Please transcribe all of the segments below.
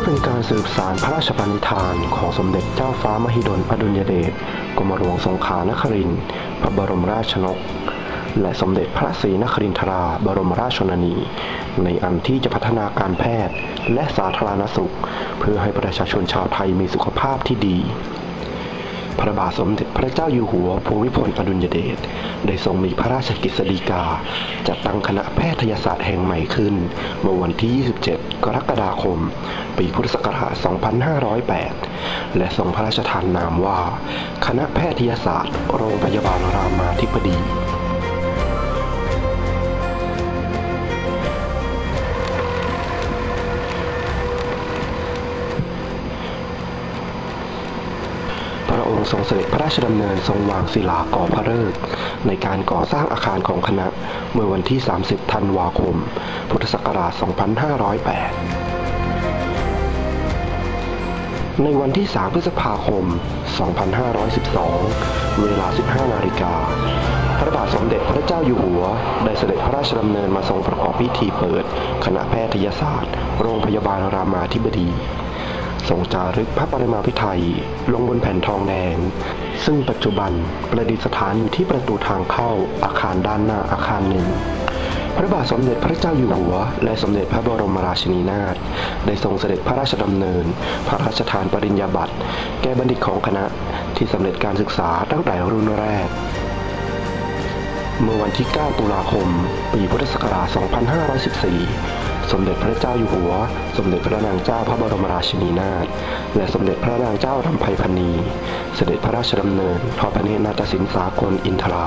การสืบสารพระราชปณิธานของสมเด็จเจ้าฟ้ามหิดลอดุลยเดชกรมหลวงสงขลานครินทร์พระบรมราชชนก และสมเด็จพระศรีนครินทราบรมราชชนนี ในอันที่จะพัฒนาการแพทย์และสาธารณสุข เพื่อให้ประชาชนชาวไทยมีสุขภาพที่ดี พระบาทสมเด็จพระเจ้าอยู่หัวภูมิพลอดุลยเดชได้ทรงมีพระราชกฤษฎีกา จัดตั้งคณะแพทยศาสตร์แห่งใหม่ขึ้น เมื่อวันที่ 27 กรกฎาคม ปีพุทธศักราช 2508 และทรงพระราชทานนามว่า คณะแพทยศาสตร์ โรงพยาบาลรามาธิบดี ระองค์ทรงเสด็จพระราชดำเนินทรงวางศิลาก่อพระฤกษ์ในการก่อสร้างอาคารของคณะเมื่อวันที่ 30 ธันวาคม พุทธศักราช 2508ในวันที่ 3 พฤษภาคม 2512 เวลา 15 นาฬิกา พระบาทสมเด็จพระเจ้าอยู่หัว ได้เสด็จพระราชดำเนินมาทรงประกอบพิธีเปิด คณะแพทยศาสตร์ โรงพยาบาลรามาธิบดี ทรงจารึกพระปริมาพิไทยลงบนแผ่นทองแดง ซึ่งปัจจุบันประดิษฐานอยู่ที่ประตูทางเข้าอาคารด้านหน้าอาคารหนึ่ง พระบาทสมเด็จพระเจ้าอยู่หัว และสมเด็จพระบรมราชินีนาถได้ทรงเสด็จพระราชดำเนิน พระราชทานปริญญาบัตร แก่บัณฑิตของคณะที่สำเร็จการศึกษาตั้งแต่รุ่นแรกเมื่อวันที่ 9 ตุลาคม ปีพุทธศักราช 2514 สมเด็จพระเจ้าอยู่หัว สมเด็จพระนางเจ้าพระบรมราชินีนาถ และสมเด็จพระนางเจ้ารำไพพรรณี เสด็จพระราชดำเนินทอดพระเนตรนาฏศิลป์สากลอินทรา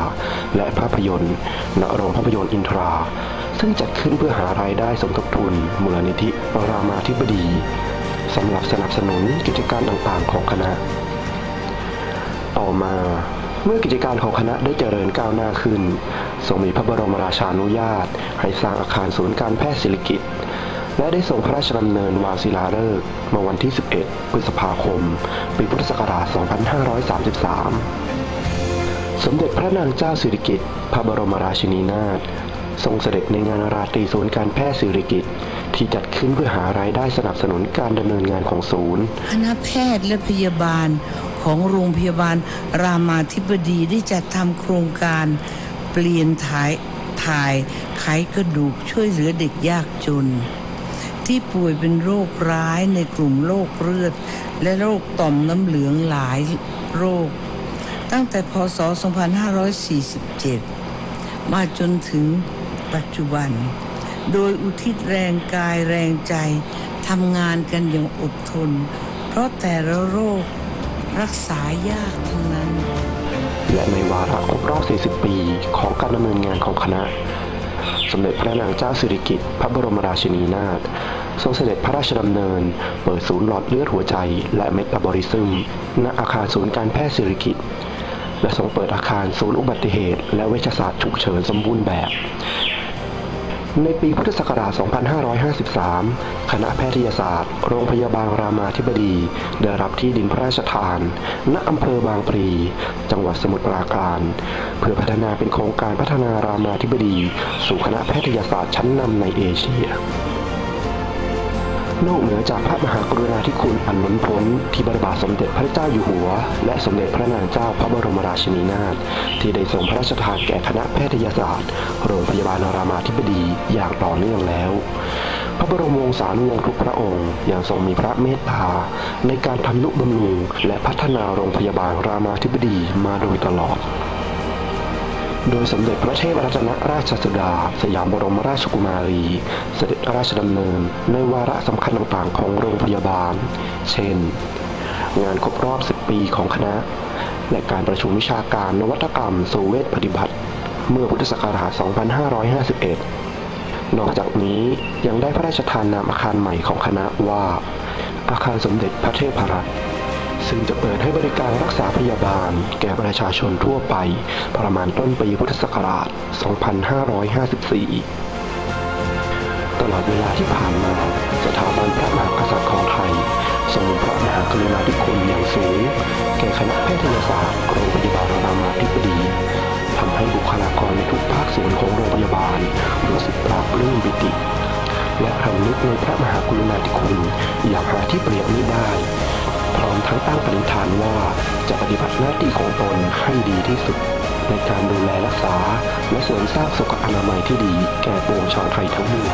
และภาพยนตร์ณโรงภาพยนตร์อินทรา ซึ่งจัดขึ้นเพื่อหารายได้สมทบทุนมูลนิธิรามาธิบดีสำหรับสนับสนุนกิจการต่างๆของคณะ ต่อมา เมื่อกิจการของคณะได้เจริญก้าวหน้าขึ้น ทรงมีพระบรมราชานุญาต ให้สร้างอาคารศูนย์การแพทย์ศิริกิติ์และได้ส่งพระราชดำเนินวางศิลาฤกษ์เมื่อวันที่ 11 พฤษภาคม ปีพุทธศักราช 2533 สมเด็จพระนางเจ้าสิริกิติ์ พระบรมราชินีนาถ ทรงเสด็จในงานราตรีศูนย์การแพทย์สิริกิติ์ ที่จัดขึ้นเพื่อหารายได้สนับสนุนการดำเนินงานของศูนย์ คณะแพทย์และพยาบาลของโรงพยาบาลรามาธิบดีได้จัดทำโครงการเปลี่ยนถ่ายถ่ายไขกระดูกช่วยเหลือเด็กยากจน ที่ป่วยเป็นโรคร้ายในกลุ่มโรคเลือด และโรคต่อมน้ำเหลืองหลายโรค ตั้งแต่พศ 2547 มาจนถึงปัจจุบัน โดยอุทิศแรงกายแรงใจทำงานกันอย่างอดทน เพราะแต่ละโรครักษายากทั้งนั้น และในวาระครบรอบ 40 ปีของการดำเนินงานของคณะ สมเด็จพระนางเจ้าสิริกิติ์พระบรมราชินีนาถทรงเสด็จพระราชดำเนิน เปิดศูนย์หลอดเลือดหัวใจ และเมตาบอลิซึม ณ อาคารศูนย์การแพทย์สิริกิติ์และทรงเปิดอาคารศูนย์อุบัติเหตุ และเวชศาสตร์ฉุกเฉินสมบูรณ์แบบ ในปีพุทธศักราช 2553 คณะแพทยศาสตร์ โรงพยาบาลรามาธิบดี ได้รับที่ดินพระราชทาน ณ อำเภอบางปรี จังหวัดสมุทรปราการ เพื่อพัฒนาเป็นโครงการพัฒนารามาธิบดี สู่คณะแพทยศาสตร์ชั้นนำในเอเชีย นอกเหนือจากพระมหากรุณาธิคุณอันล้นพ้นที่พรบาทสมเด็จพระเจ้าอยู่หัว และสมเด็จพระนางเจ้าพระบรมราชินีนาถที่ได้ทรงพระราชทานแก่คณะแพทยศาสตร์ โรงพยาบาลรามาธิบดีอย่างต่อเนื่องแล้ว พระบรมวงศานุวงศ์ทุกพระองค์ยังทรงมีพระเมตตาในการทำนุบำรุงและพัฒนาโรงพยาบาลรามาธิบดีมาโดยตลอด โดยสมเด็จพระเทพรัตนราชสุดา สยามบรมราชกุมารี เสด็จพระราชดำเนิน ในวาระสำคัญต่างๆของโรงพยาบาล เช่น งานครบรอบ 10 ปีของคณะ และการประชุมวิชาการนวัตกรรมสู่เวชปฏิบัติ เมื่อพุทธศักราช 2551 นอกจากนี้ยังได้พระราชทานนามอาคารใหม่ของคณะว่า อาคารสมเด็จพระเทพรัตน์ ซึ่งจะเปิดให้บริการรักษาพยาบาล แก่ประชาชนทั่วไป ประมาณต้นปีพุทธศักราช 2554 ตลอดเวลาที่ผ่านมา สถาบันพระมหากษัตริย์ของไทยทรงพระมหากรุณาธิคุณอย่างสูงแก่คณะแพทยศาสตร์โรงพยาบาลรามาธิบดีทำให้บุคลากรในทุกภาคส่วนของโรงพยาบาลรู้สึกปลาบปลื้มปิติ และรำลึกในพระมหากรุณาธิคุณอย่างหาที่เปรียบไม่ได้ มทั้งตั้งปณิธานว่าจะปฏิบัติหน้าที่ของตนให้ดีที่สุด ในการดูแลรักษา และเสริมสร้างสุขอนามัยที่ดีแก่ปวงชาวไทยทั้งมวล